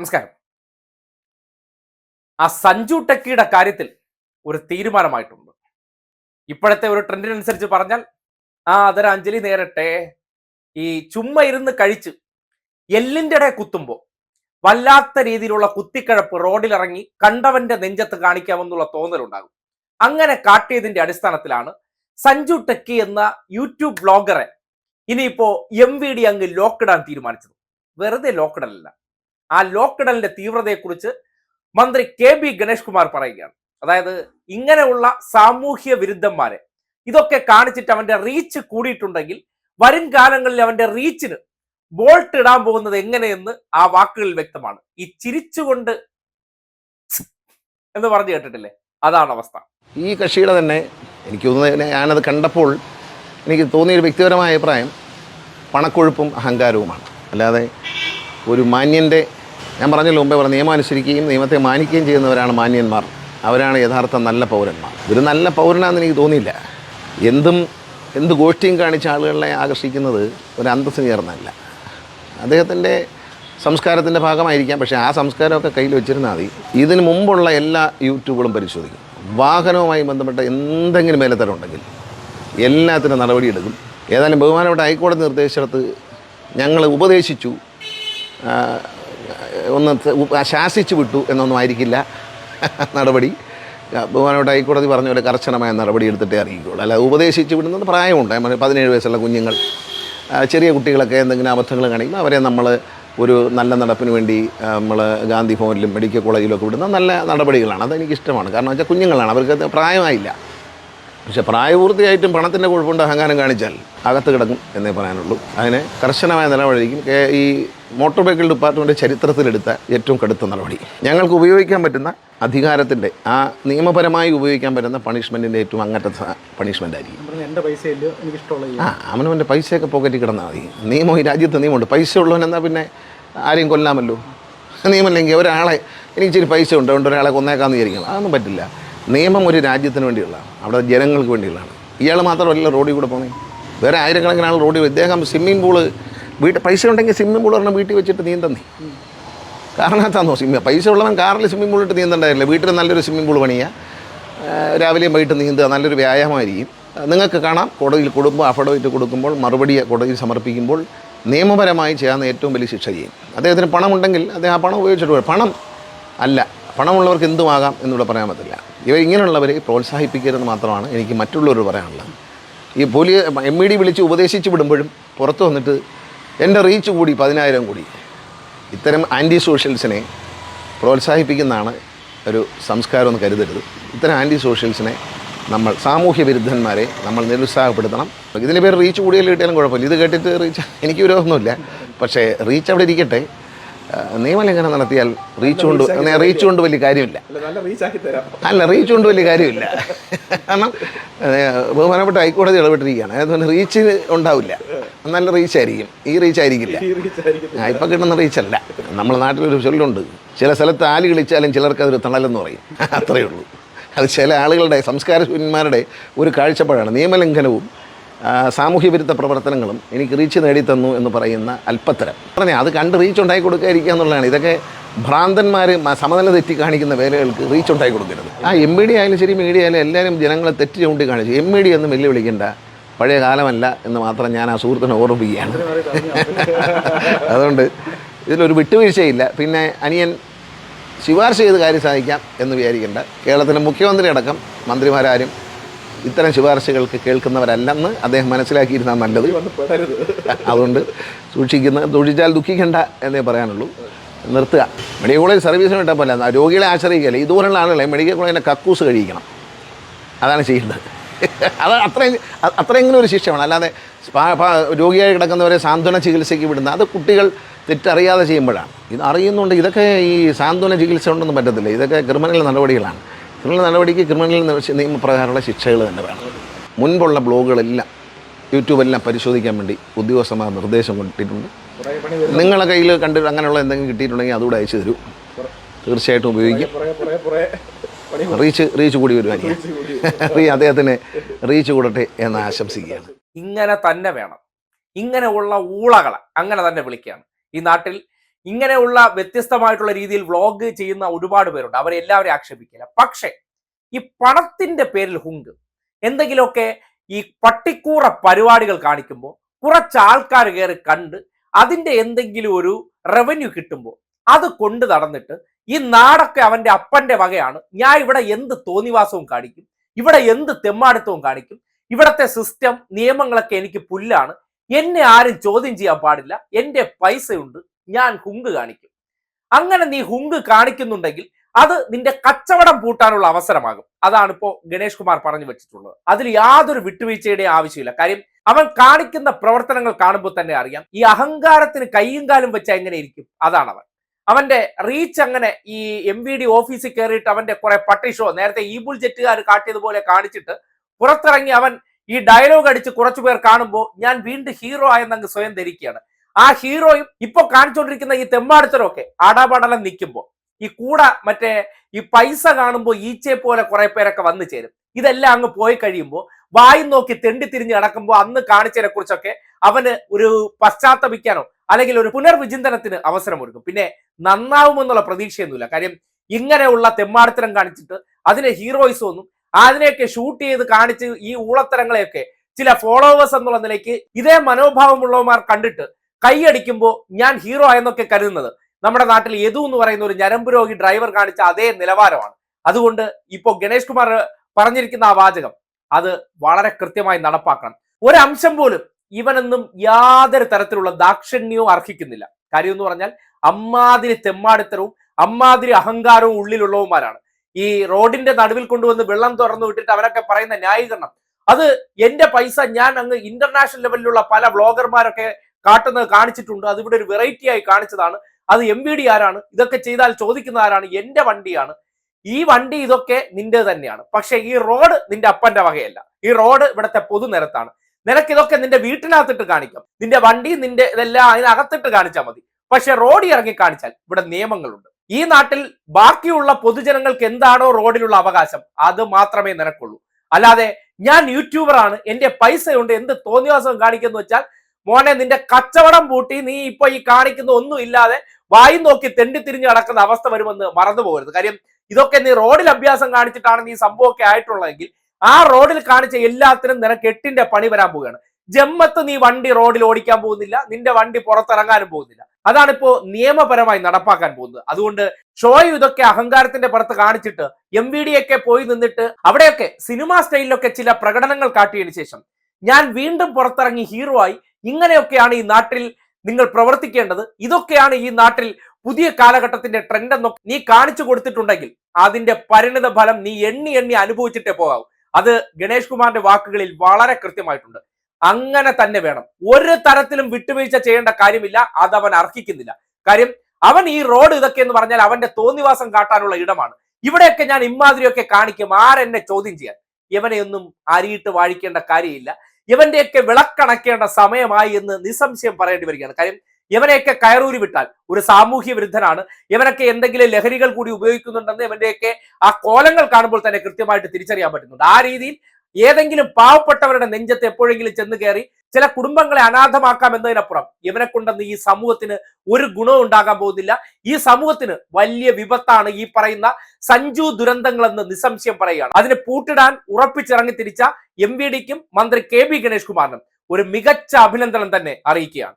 നമസ്കാരം. ആ സഞ്ജു ടെക്കിയുടെ കാര്യത്തിൽ ഒരു തീരുമാനമായിട്ടുണ്ട്. ഇപ്പോഴത്തെ ഒരു ട്രെൻഡിനനുസരിച്ച് പറഞ്ഞാൽ ആ അതരാഞ്ജലി നേരട്ടെ ഈ ചുമ്മാ ഇരുന്ന് കഴിച്ച് എല്ലിന്റെ ഇടയെ കുത്തുമ്പോൾ വല്ലാത്ത രീതിയിലുള്ള കുത്തിക്കഴപ്പ് റോഡിലിറങ്ങി കണ്ടവന്റെ നെഞ്ചത്ത് കാണിക്കാമെന്നുള്ള തോന്നലുണ്ടാകും. അങ്ങനെ കാട്ടിയതിന്റെ അടിസ്ഥാനത്തിലാണ് സഞ്ജു ടെക്കി എന്ന യൂട്യൂബ് ബ്ലോഗറെ ഇനിയിപ്പോ എം വി ഡി അങ്ങ് ലോക്കിടാൻ തീരുമാനിച്ചത്. വെറുതെ ലോക്കിടലല്ല. ആ ലോക്ക്ഡൌണിന്റെ തീവ്രതയെക്കുറിച്ച് മന്ത്രി കെ ബി ഗണേഷ് കുമാർ പറയുകയാണ്. അതായത് ഇങ്ങനെയുള്ള സാമൂഹ്യ വിരുദ്ധന്മാരെ ഇതൊക്കെ കാണിച്ചിട്ട് അവന്റെ റീച്ച് കൂടിയിട്ടുണ്ടെങ്കിൽ വരും കാലങ്ങളിൽ അവന്റെ റീച്ചിന് ബോൾട്ട് ഇടാൻ പോകുന്നത് എങ്ങനെയെന്ന് ആ വാക്കുകളിൽ വ്യക്തമാണ്. ഈ ചിരിച്ചുകൊണ്ട് എന്ന് പറഞ്ഞു കേട്ടിട്ടില്ലേ? അതാണ് അവസ്ഥ. ഈ കക്ഷിയുടെ തന്നെ എനിക്ക് തോന്നുന്നത് ഞാനത് കണ്ടപ്പോൾ എനിക്ക് തോന്നിയ ഒരു വ്യക്തിപരമായ അഭിപ്രായം പണക്കൊഴുപ്പും അഹങ്കാരവുമാണ്. അല്ലാതെ ഒരു മാന്യന്റെ ഞാൻ പറഞ്ഞല്ലോ മുമ്പേ പറഞ്ഞ നിയമം അനുസരിക്കുകയും നിയമത്തെ മാനിക്കുകയും ചെയ്യുന്നവരാണ് മാന്യന്മാർ. അവരാണ് യഥാർത്ഥ നല്ല പൗരന്മാർ. ഒരു നല്ല പൗരനാണെന്ന് എനിക്ക് തോന്നിയില്ല. എന്തും എന്ത് ഗോഷ്ടിയും കാണിച്ച ആളുകളെ ആകർഷിക്കുന്നത് ഒരു അന്തസ്സിന് ചേർന്നല്ല അദ്ദേഹത്തിന്റെ സംസ്കാരത്തിന്റെ ഭാഗമായിരിക്കാം പക്ഷേ ആ സംസ്കാരമൊക്കെ കയ്യിൽ വെച്ചിരുന്നാൽ മതി. ഇതിന് മുമ്പുള്ള എല്ലാ യൂട്യൂബുകളും പരിശോധിക്കും. വാഹനവുമായി ബന്ധപ്പെട്ട എന്തെങ്കിലും മേലത്തരമുണ്ടെങ്കിൽ എല്ലാത്തിനും നടപടിയെടുക്കും. ഏതായാലും ബഹുമാനപ്പെട്ട ഹൈക്കോടതി നിർദ്ദേശിച്ചിടത്ത് ഞങ്ങൾ ഉപദേശിച്ചു. ഒന്ന് ശാസിച്ചു വിട്ടു എന്നൊന്നും ആയിരിക്കില്ല നടപടി. ബഹുമാനോട്ട് ഹൈക്കോടതി പറഞ്ഞ പോലെ കർശനമായ നടപടി എടുത്തിട്ടേ അറിയിക്കുള്ളൂ അല്ല ഉപദേശിച്ച് വിടുന്നത് പ്രായമുണ്ട്. പതിനേഴ് വയസ്സുള്ള കുഞ്ഞുങ്ങൾ ചെറിയ കുട്ടികളൊക്കെ എന്തെങ്കിലും അബദ്ധങ്ങൾ കാണിക്കുമ്പോൾ അവരെ നമ്മൾ ഒരു നല്ല നടപ്പിന് വേണ്ടി നമ്മൾ ഗാന്ധി ഭവനിലും മെഡിക്കൽ കോളേജിലൊക്കെ വിടുന്ന നല്ല നടപടികളാണ്. അതെനിക്ക് ഇഷ്ടമാണ് കാരണം വെച്ചാൽ കുഞ്ഞുങ്ങളാണ്. അവർക്ക് പ്രായമായില്ല. പക്ഷെ പ്രായപൂർത്തിയായിട്ടും പണത്തിന്റെ കുഴപ്പമുണ്ട് അഹങ്കാരം കാണിച്ചാൽ അകത്ത് കിടക്കും എന്നേ പറയാനുള്ളൂ. അതിനെ കർശനമായ നിലപാടായിരിക്കും ഈ മോട്ടോർ വെഹിക്കിൾ ഡിപ്പാർട്ട്മെന്റ് ചരിത്രത്തിലെടുത്ത ഏറ്റവും കടുത്ത നടപടി. ഞങ്ങൾക്ക് ഉപയോഗിക്കാൻ പറ്റുന്ന അധികാരത്തിന്റെ ആ നിയമപരമായി ഉപയോഗിക്കാൻ പറ്റുന്ന പണിഷ്മെന്റിന്റെ ഏറ്റവും അങ്ങനത്തെ പണിഷ്മെന്റ് ആയിരിക്കും എന്റെ പൈസയില്ല എനിക്ക് ഇഷ്ടമുള്ള ആ അവനവന്റെ പൈസയൊക്കെ പോക്കറ്റിൽ കിടന്നാൽ മതി. നിയമം ഈ രാജ്യത്ത് നിയമമുണ്ട്. പൈസ ഉള്ളവൻ എന്നാൽ പിന്നെ ആരെയും കൊല്ലാമല്ലോ? നിയമമില്ലെങ്കിൽ ഒരാളെ എനിക്ക് ഇച്ചിരി പൈസ ഉണ്ട് അതുകൊണ്ട് ഒരാളെ കൊന്നേക്കാന്ന് വിചാരിക്കണം അതൊന്നും പറ്റില്ല. നിയമം ഒരു രാജ്യത്തിന് വേണ്ടിയുള്ളതാണ്. അവിടെ ജനങ്ങൾക്ക് വേണ്ടിയുള്ളതാണ്. ഇയാൾ മാത്രമല്ല റോഡിൽ കൂടെ പോകുന്നത് വേറെ ആയിരക്കണക്കിന് റോഡിൽ ഇദ്ദേഹം സ്വിമ്മിംഗ് പൂൾ വീട്ടിൽ പൈസ ഉണ്ടെങ്കിൽ സ്വിമ്മിംഗ് പൂൾ പറഞ്ഞാൽ വീട്ടിൽ വെച്ചിട്ട് നീന്തന്നേ. കാരണത്താന്നോ സ്വിമ്മിങ് പൈസ ഉള്ളവൻ കാറിൽ സ്വിമ്മിംഗ് പൂളിട്ട് നീന്തണ്ടായില്ല വീട്ടിൽ നല്ലൊരു സ്വിമ്മിംഗ് പൂൾ പണിയുക രാവിലെയും വൈകിട്ട് നീന്തുക. നല്ലൊരു വ്യായാമമായിരിക്കും. നിങ്ങൾക്ക് കാണാം. കോടതിയിൽ കൊടുക്കുമ്പോൾ അഫിഡവിറ്റ് കൊടുക്കുമ്പോൾ മറുപടി കോടതിയിൽ സമർപ്പിക്കുമ്പോൾ നിയമപരമായി ചെയ്യാവുന്ന ഏറ്റവും വലിയ ശിക്ഷ ചെയ്യും അദ്ദേഹത്തിന് പണമുണ്ടെങ്കിൽ അദ്ദേഹം ആ പണം ഉപയോഗിച്ചിട്ട് പോയി. പണം അല്ല. പണമുള്ളവർക്ക് എന്തുമാകാം എന്നിവിടെ പറയാൻ പറ്റില്ല. ഇവ ഇങ്ങനെയുള്ളവരെ പ്രോത്സാഹിപ്പിക്കരുതെന്ന് മാത്രമാണ് എനിക്ക് മറ്റുള്ളവർ പറയാനുള്ളത്. ഈ പോലീ എം ഇ ഡി വിളിച്ച് ഉപദേശിച്ച് വിടുമ്പോഴും പുറത്ത് വന്നിട്ട് എന്റെ റീച്ച് കൂടി പതിനായിരം കൂടി. ഇത്തരം ആന്റി സോഷ്യൽസിനെ പ്രോത്സാഹിപ്പിക്കുന്നതാണ് ഒരു സംസ്കാരം എന്ന് കരുതരുത്. ഇത്തരം ആന്റി സോഷ്യൽസിനെ നമ്മൾ സാമൂഹ്യ വിരുദ്ധന്മാരെ നമ്മൾ നിരുത്സാഹപ്പെടുത്തണം. ഇതിന്റെ പേര് റീച്ച് കൂടിയാലും കിട്ടിയാലും കുഴപ്പമില്ല. ഇത് കേട്ടിട്ട് റീച്ച് എനിക്ക് വിരോധമൊന്നുമില്ല പക്ഷേ റീച്ച് അവിടെ ഇരിക്കട്ടെ. നിയമലംഘനം നടത്തിയാൽ റീച്ച് കൊണ്ട് റീച്ച് കൊണ്ട് വലിയ കാര്യമില്ല. അല്ല റീച്ച് കൊണ്ട് വലിയ കാര്യമില്ല. കാരണം ബഹുമാനപ്പെട്ട ഹൈക്കോടതി ഇടപെട്ടിരിക്കുകയാണ്. അതുകൊണ്ട് റീച്ച് ഉണ്ടാവില്ല. നല്ല റീച്ച് ആയിരിക്കും. ഈ റീച്ച് ആയിരിക്കില്ല. ഇപ്പം കിട്ടുന്ന റീച്ചല്ല നമ്മുടെ നാട്ടിലൊരു ചൊല്ലുണ്ട്. ചില സ്ഥലത്ത് ആൽ കളിച്ചാലും ചിലർക്ക് അതൊരു തണലെന്ന് പറയും. അത്രയേ ഉള്ളൂ. അത് ചില ആളുകളുടെ സംസ്കാര ശൂന്യന്മാരുടെ ഒരു കാഴ്ചപ്പാടാണ്. നിയമലംഘനവും സാമൂഹ്യ വിരുദ്ധ പ്രവർത്തനങ്ങളും എനിക്ക് റീച്ച് നേടിത്തന്നു എന്ന് പറയുന്ന അല്പത്തരം. പറഞ്ഞാൽ അത് കണ്ട് റീച്ച് ഉണ്ടാക്കി കൊടുക്കാതിരിക്കുക എന്നുള്ളതാണ്. ഇതൊക്കെ ഭ്രാന്തന്മാർ സമനില തെറ്റി കാണിക്കുന്ന വേലകൾക്ക് റീച്ച് ഉണ്ടാക്കി കൊടുക്കരുത്. ആ എം ഇ ഡി ആയാലും ശരി മീഡിയ ആയാലും എല്ലാവരും ജനങ്ങളെ തെറ്റ് ചൂണ്ടി കാണിച്ചു എം ഇ ഡി ഒന്നും വെല്ലുവിളിക്കേണ്ട. പഴയ കാലമല്ല എന്ന് മാത്രം ഞാൻ ആ സുഹൃത്തിനെ ഓർമ്മിപ്പിക്കുകയാണ്. അതുകൊണ്ട് ഇതിലൊരു വിട്ടുവീഴ്ചയില്ല. പിന്നെ അനിയൻ ശുപാർശ ചെയ്ത് കാര്യം സാധിക്കാം എന്ന് വിചാരിക്കേണ്ട. കേരളത്തിലെ മുഖ്യമന്ത്രി അടക്കം മന്ത്രിമാരാരും ഇത്തരം ശുപാർശകൾക്ക് കേൾക്കുന്നവരല്ലെന്ന് അദ്ദേഹം മനസ്സിലാക്കിയിരുന്നാൽ നല്ലത്. അതുകൊണ്ട് സൂക്ഷിക്കുന്ന സൂക്ഷിച്ചാൽ ദുഃഖിക്കേണ്ട എന്നേ പറയാനുള്ളൂ. നിർത്തുക. മെഡിക്കൽ കോളേജ് സർവീസിന് വേണ്ട പോലെ രോഗികളെ ആശ്രയിക്കുകയല്ല ഇതുപോലുള്ള ആളുകളെ മെഡിക്കൽ കോളേജിന്റെ കക്കൂസ് കഴിക്കണം. അതാണ് ചെയ്യേണ്ടത്. അത് അത്രയും അത്രയെങ്കിലും ഒരു ശിക്ഷമാണ് അല്ലാതെ രോഗിയായി കിടക്കുന്നവരെ സാന്ത്വന ചികിത്സയ്ക്ക് വിടുന്ന അത് കുട്ടികൾ തെറ്ററിയാതെ ചെയ്യുമ്പോഴാണ്. ഇത് അറിയുന്നുണ്ട് ഇതൊക്കെ ഈ സാന്ത്വന ചികിത്സ കൊണ്ടൊന്നും പറ്റത്തില്ല. ഇതൊക്കെ ക്രിമിനൽ നടപടികളാണ്. ക്രിമിനൽ നടപടിക്ക് ക്രിമിനൽ നിയമ- നിയമപ്രകാരമുള്ള ശിക്ഷകൾ തന്നെ വേണം. മുൻപുള്ള ബ്ലോഗുകളെല്ലാം യൂട്യൂബെല്ലാം പരിശോധിക്കാൻ വേണ്ടി ഉദ്യോഗസ്ഥന്മാർ നിർദ്ദേശം കൊണ്ടിട്ടുണ്ട്. നിങ്ങളെ കയ്യിൽ കണ്ടിട്ട് അങ്ങനെയുള്ള എന്തെങ്കിലും കിട്ടിയിട്ടുണ്ടെങ്കിൽ അതുകൂടെ അയച്ചു തരൂ. തീർച്ചയായിട്ടും ഉപയോഗിക്കും. റീച്ച് റീച്ച് കൂടി വരുവാനി അദ്ദേഹത്തിന് റീച്ച് കൂടട്ടെ എന്ന് ആശംസിക്കുകയാണ്. ഇങ്ങനെ തന്നെ വേണം. ഇങ്ങനെ ഉള്ള ഊളകളെ അങ്ങനെ തന്നെ വിളിക്കുകയാണ്. ഈ നാട്ടിൽ ഇങ്ങനെയുള്ള വ്യത്യസ്തമായിട്ടുള്ള രീതിയിൽ വ്ളോഗ് ചെയ്യുന്ന ഒരുപാട് പേരുണ്ട്. അവരെ എല്ലാവരെയും ആക്ഷേപിക്കില്ല. പക്ഷേ ഈ പണത്തിന്റെ പേരിൽ ഹുങ്ക് എന്തെങ്കിലുമൊക്കെ ഈ പട്ടിക്കൂറ പരിപാടികൾ കാണിക്കുമ്പോൾ കുറച്ച് ആൾക്കാർ കയറി കണ്ട് അതിന്റെ എന്തെങ്കിലും ഒരു റവന്യൂ കിട്ടുമ്പോൾ അത് കൊണ്ട് നടന്നിട്ട് ഈ നാടൊക്കെ അവന്റെ അപ്പന്റെ വകയാണ്. ഞാൻ ഇവിടെ എന്ത് തോന്നിവാസവും കാണിക്കും? ഇവിടെ എന്ത് തെമ്മാടിത്തവും കാണിക്കും? ഇവിടത്തെ സിസ്റ്റം നിയമങ്ങളൊക്കെ എനിക്ക് പുല്ലാണ്. എന്നെ ആരും ചോദ്യം ചെയ്യാൻ പാടില്ല. എന്റെ പൈസയുണ്ട്. ഞാൻ ഹുങ്ക് കാണിക്കും. അങ്ങനെ നീ ഹുങ്ക് കാണിക്കുന്നുണ്ടെങ്കിൽ അത് നിന്റെ കച്ചവടം പൂട്ടാനുള്ള അവസരമാകും. അതാണ് ഇപ്പോ ഗണേഷ് കുമാർ പറഞ്ഞു വെച്ചിട്ടുള്ളത്. അതിൽ യാതൊരു വിട്ടുവീഴ്ചയുടെ ആവശ്യമില്ല. കാര്യം അവൻ കാണിക്കുന്ന പ്രവർത്തനങ്ങൾ കാണുമ്പോൾ തന്നെ അറിയാം. ഈ അഹങ്കാരത്തിന് കൈയും കാലും വെച്ച എങ്ങനെ ഇരിക്കും? അതാണ് അവൻ. അവന്റെ റീച്ച് അങ്ങനെ ഈ എം വി ഡി ഓഫീസിൽ കയറിയിട്ട് അവന്റെ കുറെ പട്ടി ഷോ നേരത്തെ ഈ ബുൾ ജെറ്റുകാർ കാട്ടിയതുപോലെ കാണിച്ചിട്ട് പുറത്തിറങ്ങി അവൻ ഈ ഡയലോഗ് അടിച്ച് കുറച്ചു പേർ കാണുമ്പോൾ ഞാൻ വീണ്ടും ഹീറോ ആയെന്നങ്ങ് സ്വയം ധരിക്കുകയാണ്. ആ ഹീറോയും ഇപ്പൊ കാണിച്ചുകൊണ്ടിരിക്കുന്ന ഈ തെമ്മാടിത്തരമൊക്കെ ആടാപാടല നിൽക്കുമ്പോൾ ഈ കൂടെ മറ്റേ ഈ പൈസ കാണുമ്പോൾ ഈച്ചയെ പോലെ കുറെ പേരൊക്കെ വന്നു ചേരും. ഇതെല്ലാം അങ്ങ് പോയി കഴിയുമ്പോൾ വായും നോക്കി തെണ്ടി തിരിഞ്ഞ് നടക്കുമ്പോൾ അന്ന് കാണിച്ചതിനെ കുറിച്ചൊക്കെ അവന് ഒരു പശ്ചാത്തപിക്കാനോ അല്ലെങ്കിൽ ഒരു പുനർവിചിന്തനത്തിന് അവസരമൊരുക്കും. പിന്നെ നന്നാവുമെന്നുള്ള പ്രതീക്ഷയൊന്നുമില്ല. കാര്യം ഇങ്ങനെയുള്ള തെമ്മാടിത്തരം കാണിച്ചിട്ട് അതിനെ ഹീറോയിസ് ഒന്നും അതിനെയൊക്കെ ഷൂട്ട് ചെയ്ത് കാണിച്ച് ഈ ഊളത്തരങ്ങളെയൊക്കെ ചില ഫോളോവേഴ്സ് എന്നുള്ള നിലയ്ക്ക് ഇതേ മനോഭാവമുള്ളവന്മാർ കണ്ടിട്ട് കൈയടിക്കുമ്പോൾ ഞാൻ ഹീറോ ആയെന്നൊക്കെ കരുതുന്നത്. നമ്മുടെ നാട്ടിൽ യദു എന്ന് പറയുന്ന ഒരു ഞരമ്പ് രോഗി ഡ്രൈവർ കാണിച്ച അതേ നിലവാരമാണ്. അതുകൊണ്ട് ഇപ്പോൾ ഗണേഷ് കുമാർ പറഞ്ഞിരിക്കുന്ന ആ വാചകം അത് വളരെ കൃത്യമായി നടപ്പാക്കണം. ഒരംശം പോലും ഇവനെന്നും യാതൊരു തരത്തിലുള്ള ദാക്ഷിണ്യവും അർഹിക്കുന്നില്ല. കാര്യം എന്ന് പറഞ്ഞാൽ അമ്മാതിരി തെമ്മാടിത്തരവും അമ്മാതിരി അഹങ്കാരവും ഉള്ളിലുള്ളവന്മാരാണ്. ഈ റോഡിന്റെ നടുവിൽ കൊണ്ടുവന്ന് വെള്ളം തുറന്നു വിട്ടിട്ട് അവരൊക്കെ പറയുന്ന ന്യായീകരണം. അത് എന്റെ പൈസ ഞാൻ അങ്ങ് ഇന്റർനാഷണൽ ലെവലിലുള്ള പല വ്ളോഗർമാരൊക്കെ കാട്ടുന്നത് കാണിച്ചിട്ടുണ്ട്. അത് ഇവിടെ ഒരു വെറൈറ്റി ആയി കാണിച്ചതാണ്. അത് എം വി ഡി ആരാണ്? ഇതൊക്കെ ചെയ്താൽ ചോദിക്കുന്ന ആരാണ്? എന്റെ വണ്ടിയാണ്. ഈ വണ്ടി ഇതൊക്കെ നിന്റെ തന്നെയാണ്. പക്ഷെ ഈ റോഡ് നിന്റെ അപ്പന്റെ വകയല്ല. ഈ റോഡ് ഇവിടുത്തെ പൊതുനിരത്താണ്. നിനക്ക് ഇതൊക്കെ നിന്റെ വീട്ടിനകത്തിട്ട് കാണിക്കാം. നിന്റെ വണ്ടി നിന്റെ ഇതെല്ലാം അതിനകത്തിട്ട് കാണിച്ചാൽ മതി. പക്ഷെ റോഡ് ഇറങ്ങി കാണിച്ചാൽ ഇവിടെ നിയമങ്ങളുണ്ട്. ഈ നാട്ടിൽ ബാക്കിയുള്ള പൊതുജനങ്ങൾക്ക് എന്താണോ റോഡിലുള്ള അവകാശം അത് മാത്രമേ നിനക്കുള്ളൂ. അല്ലാതെ ഞാൻ യൂട്യൂബറാണ്. എന്റെ പൈസ പൈസയുണ്ട്. എന്ത് തോന്നിവാസം കാണിക്കുന്നു വെച്ചാൽ മോനെ നിന്റെ കച്ചവടം പൂട്ടി നീ ഇപ്പൊ ഈ കാണിക്കുന്ന ഒന്നും ഇല്ലാതെ വായി നോക്കി തെണ്ടി തിരിഞ്ഞ് നടക്കുന്ന അവസ്ഥ വരുമെന്ന് മറന്നു പോകരുത്. കാര്യം ഇതൊക്കെ നീ റോഡിൽ അഭ്യാസം കാണിച്ചിട്ടാണ് നീ സംഭവമൊക്കെ ആയിട്ടുള്ളതെങ്കിൽ ആ റോഡിൽ കാണിച്ച എല്ലാത്തിനും നിനക്ക് എട്ടിന്റെ പണി വരാൻ പോവുകയാണ്. ജമ്മത്ത് നീ വണ്ടി റോഡിൽ ഓടിക്കാൻ പോകുന്നില്ല നിന്റെ വണ്ടി പുറത്തിറങ്ങാനും പോകുന്നില്ല. അതാണ് ഇപ്പോ നിയമപരമായി നടപ്പാക്കാൻ പോകുന്നത്. അതുകൊണ്ട് ഷോയും ഇതൊക്കെ അഹങ്കാരത്തിന്റെ പുറത്ത് കാണിച്ചിട്ട് എം വി ഡി ഒക്കെ പോയി നിന്നിട്ട് അവിടെയൊക്കെ സിനിമാ സ്റ്റൈലിലൊക്കെ ചില പ്രകടനങ്ങൾ കാട്ടിയതിനു ശേഷം ഞാൻ വീണ്ടും പുറത്തിറങ്ങി ഹീറോ ആയി ഇങ്ങനെയൊക്കെയാണ് ഈ നാട്ടിൽ നിങ്ങൾ പ്രവർത്തിക്കേണ്ടത്. ഇതൊക്കെയാണ് ഈ നാട്ടിൽ പുതിയ കാലഘട്ടത്തിന്റെ ട്രെൻഡ് എന്നൊക്കെ നീ കാണിച്ചു കൊടുത്തിട്ടുണ്ടെങ്കിൽ അതിന്റെ പരിണിത ഫലം നീ എണ്ണി എണ്ണി അനുഭവിച്ചിട്ടേ പോകാവൂ. അത് ഗണേഷ് കുമാറിന്റെ വാക്കുകളിൽ വളരെ കൃത്യമായിട്ടുണ്ട്. അങ്ങനെ തന്നെ വേണം. ഒരു തരത്തിലും വിട്ടുവീഴ്ച ചെയ്യേണ്ട കാര്യമില്ല. അത് അവൻ അർഹിക്കുന്നില്ല. കാര്യം അവൻ ഈ റോഡ് ഇതൊക്കെ എന്ന് പറഞ്ഞാൽ അവന്റെ തോന്നിവാസം കാട്ടാനുള്ള ഇടമാണ്. ഇവിടെയൊക്കെ ഞാൻ ഇമാതിരിയൊക്കെ കാണിക്കും. ആരെന്നെ ചോദ്യം ചെയ്യാൻ? ഇവനെയൊന്നും അരിയിട്ട് വാഴിക്കേണ്ട കാര്യമില്ല. ഇവന്റെയൊക്കെ വിളക്കണക്കേണ്ട സമയമായി എന്ന് നിസ്സംശയം പറയേണ്ടി വരികയാണ്. കാര്യം ഇവനെയൊക്കെ കയറൂരി വിട്ടാൽ ഒരു സാമൂഹ്യ വിരുദ്ധനാണ് ഇവനൊക്കെ എന്തെങ്കിലും ലഹരികൾ കൂടി ഉപയോഗിക്കുന്നുണ്ടെന്ന് ഇവന്റെയൊക്കെ ആ കോലങ്ങൾ കാണുമ്പോൾ തന്നെ കൃത്യമായിട്ട് തിരിച്ചറിയാൻ പറ്റുന്നുണ്ട്. ആ രീതിയിൽ ഏതെങ്കിലും പാവപ്പെട്ടവരുടെ നെഞ്ചത്ത് എപ്പോഴെങ്കിലും ചെന്ന് കയറി ചില കുടുംബങ്ങളെ അനാഥമാക്കാം എന്നതിനപ്പുറം ഇവനെ കൊണ്ടെന്ന് ഈ സമൂഹത്തിന് ഒരു ഗുണവും ഉണ്ടാകാൻ പോകുന്നില്ല. ഈ സമൂഹത്തിന് വലിയ വിപത്താണ് ഈ പറയുന്ന സഞ്ജു ദുരന്തങ്ങളെന്ന് നിസ്സംശയം പറയുകയാണ്. അതിന് പൂട്ടിടാൻ ഉറപ്പിച്ചിറങ്ങി തിരിച്ച എം വി ഡിക്കും മന്ത്രി കെ ബി ഗണേഷ് കുമാറിനും ഒരു മികച്ച അഭിനന്ദനം തന്നെ അറിയിക്കുകയാണ്.